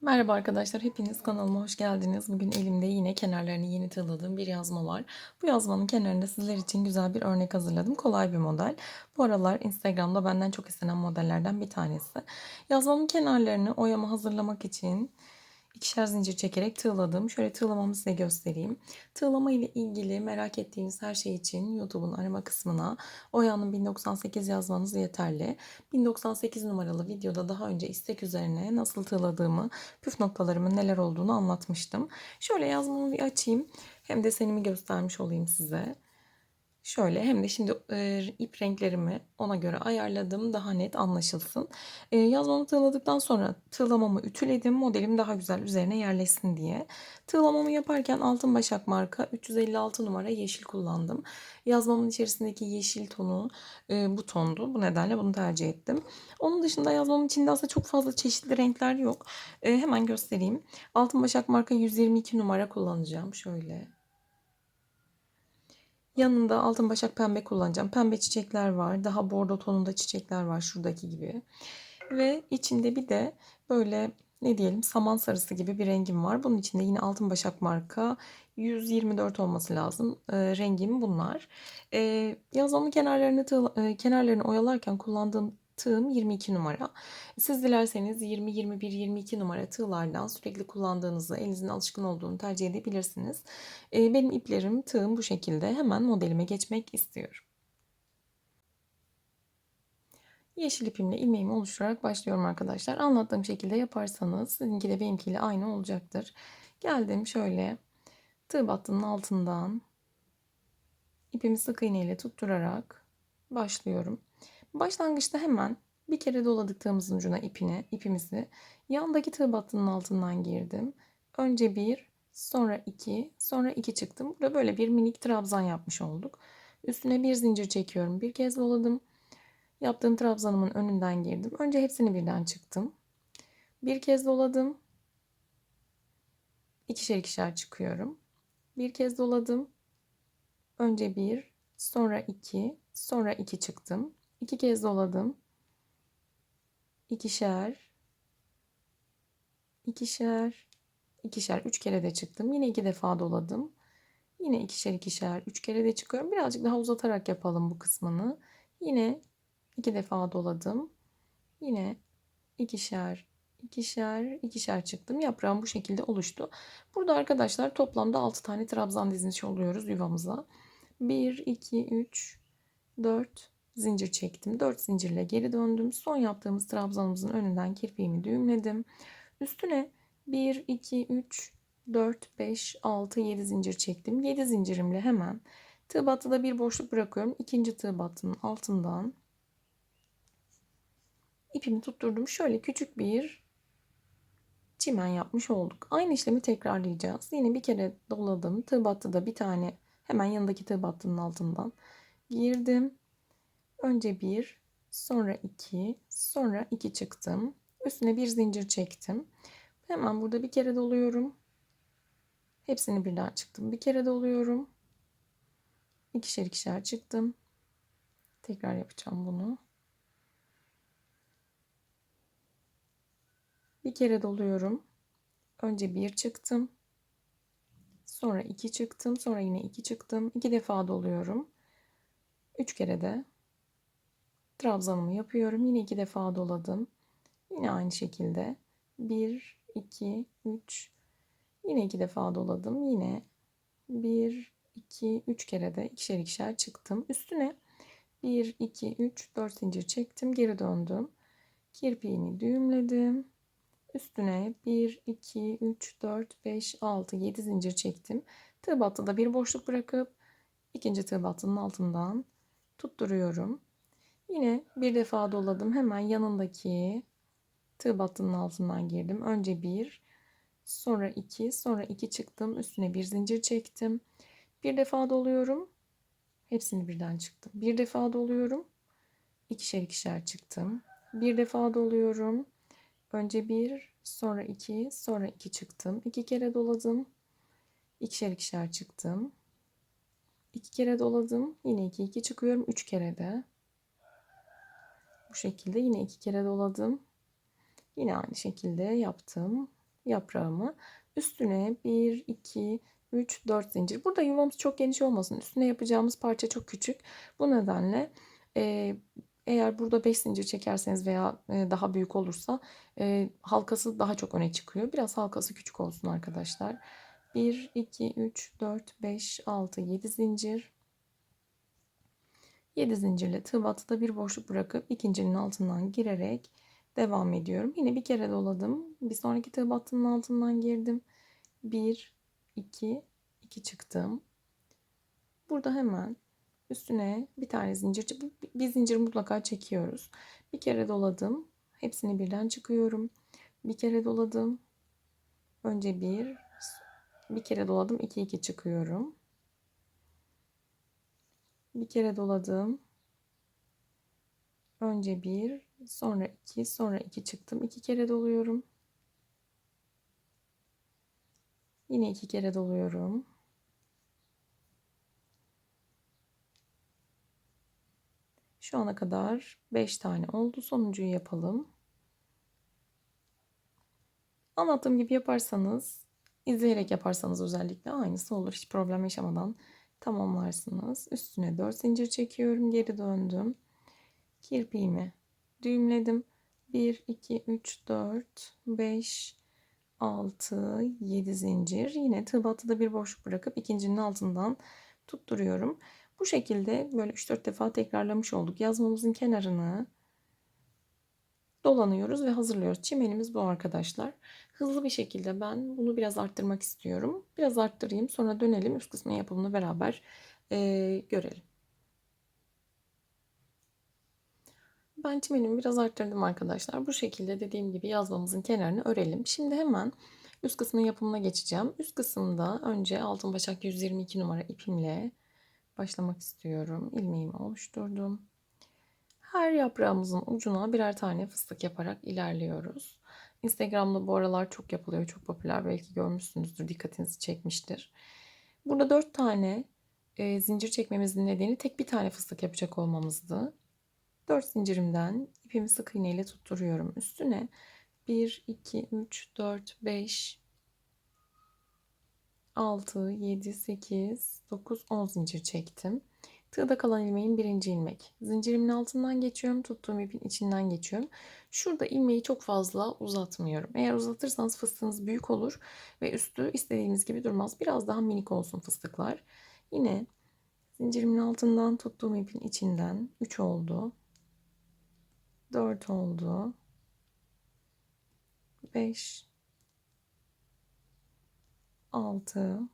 Merhaba arkadaşlar, hepiniz kanalıma hoş geldiniz. Bugün elimde yine kenarlarını yeni tığladığım bir yazma var. Bu yazmanın kenarında sizler için güzel bir örnek hazırladım. Kolay bir model. Bu aralar Instagram'da benden çok istenen modellerden bir tanesi. Yazmamın kenarlarını oyama hazırlamak için ikişer zincir çekerek tığladım. Şöyle tığlamamı size göstereyim. Tığlama ile ilgili merak ettiğiniz her şey için YouTube'un arama kısmına Oya'nın 1098 yazmanız yeterli. 1098 numaralı videoda daha önce istek üzerine nasıl tığladığımı, püf noktalarımın neler olduğunu anlatmıştım. Şöyle yazmamı bir açayım. Hem desenimi göstermiş olayım size. Şöyle hem de şimdi e, ip renklerimi ona göre ayarladım daha net anlaşılsın. E, yazmamı tığladıktan sonra tığlamamı ütüledim modelim daha güzel üzerine yerleşsin diye. Tığlamamı yaparken altın başak marka 356 numara yeşil kullandım. Yazmamın içerisindeki yeşil tonu e, bu tondu. Bu nedenle bunu tercih ettim. Onun dışında yazmamın içinde aslında çok fazla çeşitli renkler yok. E, hemen göstereyim. Altın başak marka 122 numara kullanacağım. Şöyle Yanında altın başak pembe kullanacağım. Pembe çiçekler var. Daha bordo tonunda çiçekler var şuradaki gibi. Ve içinde bir de böyle ne diyelim saman sarısı gibi bir rengim var. Bunun içinde yine altın başak marka 124 olması lazım. E, rengim bunlar. E, yazmamın kenarlarını tığ, e, kenarlarını oyalarken kullandığım tığım 22 numara. Siz dilerseniz 20, 21, 22 numara tığlardan sürekli kullandığınızı, elinizin alışkın olduğunu tercih edebilirsiniz. Ee, benim iplerim, tığım bu şekilde. Hemen modelime geçmek istiyorum. Yeşil ipimle ilmeğimi oluşturarak başlıyorum arkadaşlar. Anlattığım şekilde yaparsanız sizinki de benimkiyle aynı olacaktır. Geldim şöyle tığ battının altından ipimi sık iğne ile tutturarak başlıyorum. Başlangıçta hemen bir kere doladık tığımızın ucuna ipine, ipimizi yandaki tığ battının altından girdim. Önce bir, sonra iki, sonra iki çıktım. Burada böyle bir minik trabzan yapmış olduk. Üstüne bir zincir çekiyorum. Bir kez doladım. Yaptığım trabzanımın önünden girdim. Önce hepsini birden çıktım. Bir kez doladım. İkişer ikişer çıkıyorum. Bir kez doladım. Önce bir, sonra iki, sonra iki çıktım. İki kez doladım. İkişer, ikişer, ikişer, üç kere de çıktım. Yine iki defa doladım. Yine ikişer ikişer, üç kere de çıkıyorum. Birazcık daha uzatarak yapalım bu kısmını. Yine iki defa doladım. Yine ikişer, ikişer, ikişer çıktım. Yaprağım bu şekilde oluştu. Burada arkadaşlar toplamda 6 tane trabzan dizmiş oluyoruz yuvamıza. 1, 2, 3, 4, zincir çektim. 4 zincirle geri döndüm. Son yaptığımız trabzanımızın önünden kirpiğimi düğümledim. Üstüne 1, 2, 3, 4, 5, 6, 7 zincir çektim. 7 zincirimle hemen tığ battıda bir boşluk bırakıyorum. İkinci tığ battının altından ipimi tutturdum. Şöyle küçük bir çimen yapmış olduk. Aynı işlemi tekrarlayacağız. Yine bir kere doladım. Tığ battıda bir tane hemen yanındaki tığ battının altından girdim. Önce bir, sonra iki, sonra iki çıktım. Üstüne bir zincir çektim. Hemen burada bir kere doluyorum. Hepsini birden çıktım. Bir kere doluyorum. İkişer ikişer çıktım. Tekrar yapacağım bunu. Bir kere doluyorum. Önce bir çıktım. Sonra iki çıktım. Sonra yine iki çıktım. İki defa doluyorum. Üç kere de trabzanımı yapıyorum. Yine iki defa doladım. Yine aynı şekilde 1, 2, 3 yine iki defa doladım. Yine 1, 2, 3 kere de ikişer ikişer çıktım. Üstüne 1, 2, 3, 4 zincir çektim. Geri döndüm. Kirpiğimi düğümledim. Üstüne 1, 2, 3, 4, 5, 6, 7 zincir çektim. Tığ battıda bir boşluk bırakıp ikinci tığ battının altından tutturuyorum. Yine bir defa doladım. Hemen yanındaki tığ battının altından girdim. Önce bir, sonra iki, sonra iki çıktım. Üstüne bir zincir çektim. Bir defa doluyorum. Hepsini birden çıktım. Bir defa doluyorum. İkişer ikişer çıktım. Bir defa doluyorum. Önce bir, sonra iki, sonra iki çıktım. İki kere doladım. İkişer ikişer çıktım. İki kere doladım. Yine iki iki çıkıyorum. Üç kere de. Bu şekilde yine iki kere doladım. Yine aynı şekilde yaptım. yaprağımı. Üstüne 1, 2, 3, 4 zincir. Burada yuvamız çok geniş olmasın. Üstüne yapacağımız parça çok küçük. Bu nedenle e, eğer burada 5 zincir çekerseniz veya e, daha büyük olursa e, halkası daha çok öne çıkıyor. Biraz halkası küçük olsun arkadaşlar. 1, 2, 3, 4, 5, 6, 7 zincir. 7 zincirle tığ battıda bir boşluk bırakıp ikincinin altından girerek devam ediyorum. Yine bir kere doladım. Bir sonraki tığ battının altından girdim. 1, 2, 2 çıktım. Burada hemen üstüne bir tane zincir, bir zincir mutlaka çekiyoruz. Bir kere doladım. Hepsini birden çıkıyorum. Bir kere doladım. Önce bir, bir kere doladım. 2 2 çıkıyorum. Bir kere doladım. Önce bir, sonra iki, sonra iki çıktım. İki kere doluyorum. Yine iki kere doluyorum. Şu ana kadar 5 tane oldu. Sonuncuyu yapalım. Anlattığım gibi yaparsanız, izleyerek yaparsanız özellikle aynısı olur. Hiç problem yaşamadan tamamlarsınız. Üstüne 4 zincir çekiyorum. Geri döndüm. Kirpiğimi düğümledim. 1, 2, 3, 4, 5, 6, 7 zincir. Yine tığ battıda bir boşluk bırakıp ikincinin altından tutturuyorum. Bu şekilde böyle 3-4 defa tekrarlamış olduk. Yazmamızın kenarını dolanıyoruz ve hazırlıyoruz. Çimenimiz bu arkadaşlar. Hızlı bir şekilde ben bunu biraz arttırmak istiyorum. Biraz arttırayım sonra dönelim üst kısmın yapımını beraber e, görelim. Ben çimenimi biraz arttırdım arkadaşlar. Bu şekilde dediğim gibi yazmamızın kenarını örelim. Şimdi hemen üst kısmın yapımına geçeceğim. Üst kısımda önce altın başak 122 numara ipimle başlamak istiyorum. İlmeğimi oluşturdum. Her yaprağımızın ucuna birer tane fıstık yaparak ilerliyoruz. Instagram'da bu aralar çok yapılıyor, çok popüler. Belki görmüşsünüzdür, dikkatinizi çekmiştir. Burada 4 tane e, zincir çekmemizin nedeni tek bir tane fıstık yapacak olmamızdı. 4 zincirimden ipimi sık iğne ile tutturuyorum. Üstüne 1, 2, 3, 4, 5, 6, 7, 8, 9, 10 zincir çektim. Tığda kalan ilmeğin birinci ilmek. Zincirimin altından geçiyorum. Tuttuğum ipin içinden geçiyorum. Şurada ilmeği çok fazla uzatmıyorum. Eğer uzatırsanız fıstığınız büyük olur ve üstü istediğiniz gibi durmaz. Biraz daha minik olsun fıstıklar. Yine zincirimin altından tuttuğum ipin içinden 3 oldu. 4 oldu. 5 6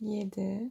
7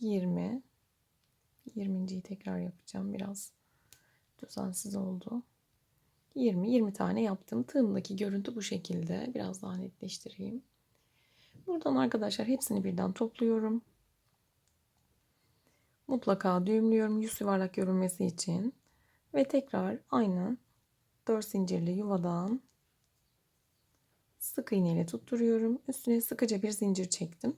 20 20.yi tekrar yapacağım. Biraz düzensiz oldu. 20 20 tane yaptım. Tığımdaki görüntü bu şekilde. Biraz daha netleştireyim. Buradan arkadaşlar hepsini birden topluyorum. Mutlaka düğümlüyorum yüz yuvarlak görünmesi için. Ve tekrar aynı 4 zincirli yuvadan sık iğne ile tutturuyorum. Üstüne sıkıca bir zincir çektim.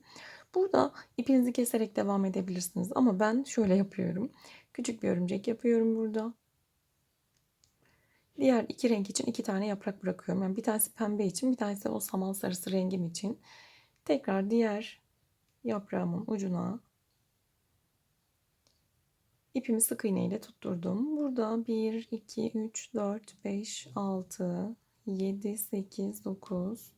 Burada ipinizi keserek devam edebilirsiniz. Ama ben şöyle yapıyorum. Küçük bir örümcek yapıyorum burada. Diğer iki renk için iki tane yaprak bırakıyorum. Yani bir tanesi pembe için bir tanesi o saman sarısı rengim için. Tekrar diğer yaprağımın ucuna ipimi sık iğne ile tutturdum. Burada 1, 2, 3, 4, 5, 6, 7, 8, 9,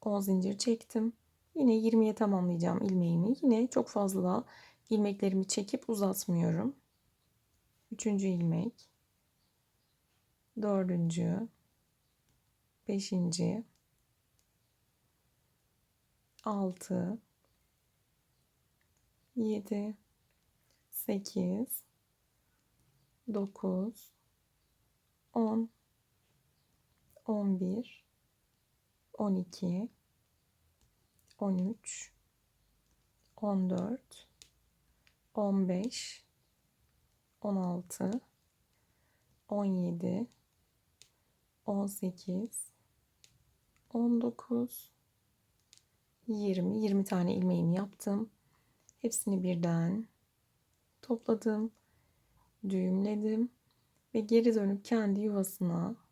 10 zincir çektim. Yine 20'ye tamamlayacağım ilmeğimi. Yine çok fazla ilmeklerimi çekip uzatmıyorum. Üçüncü ilmek. Dördüncü. Beşinci. Altı. Yedi. Sekiz. 9 10 11 12 13 14 15 16 17 18 19 20 20 tane ilmeğimi yaptım. Hepsini birden topladım, düğümledim ve geri dönüp kendi yuvasına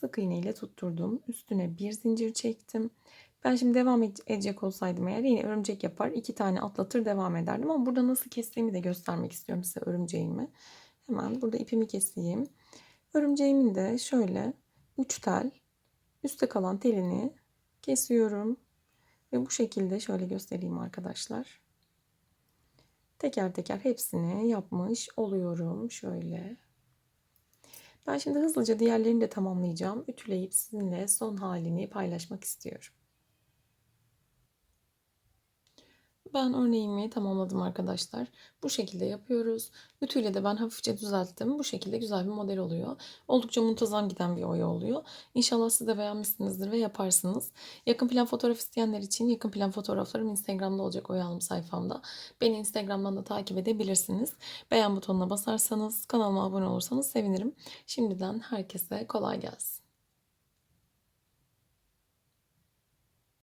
sık iğne ile tutturdum. Üstüne bir zincir çektim. Ben şimdi devam edecek olsaydım eğer yine örümcek yapar. iki tane atlatır devam ederdim. Ama burada nasıl kestiğimi de göstermek istiyorum size örümceğimi. Hemen burada ipimi keseyim. Örümceğimin de şöyle 3 tel üstte kalan telini kesiyorum. Ve bu şekilde şöyle göstereyim arkadaşlar. Teker teker hepsini yapmış oluyorum. Şöyle. Ben şimdi hızlıca diğerlerini de tamamlayacağım. Ütüleyip sizinle son halini paylaşmak istiyorum. Ben örneğimi tamamladım arkadaşlar. Bu şekilde yapıyoruz. Ütüyle de ben hafifçe düzelttim. Bu şekilde güzel bir model oluyor. Oldukça muntazam giden bir oya oluyor. İnşallah siz de beğenmişsinizdir ve yaparsınız. Yakın plan fotoğraf isteyenler için yakın plan fotoğraflarım Instagram'da olacak oya alım sayfamda. Beni Instagram'dan da takip edebilirsiniz. Beğen butonuna basarsanız, kanalıma abone olursanız sevinirim. Şimdiden herkese kolay gelsin.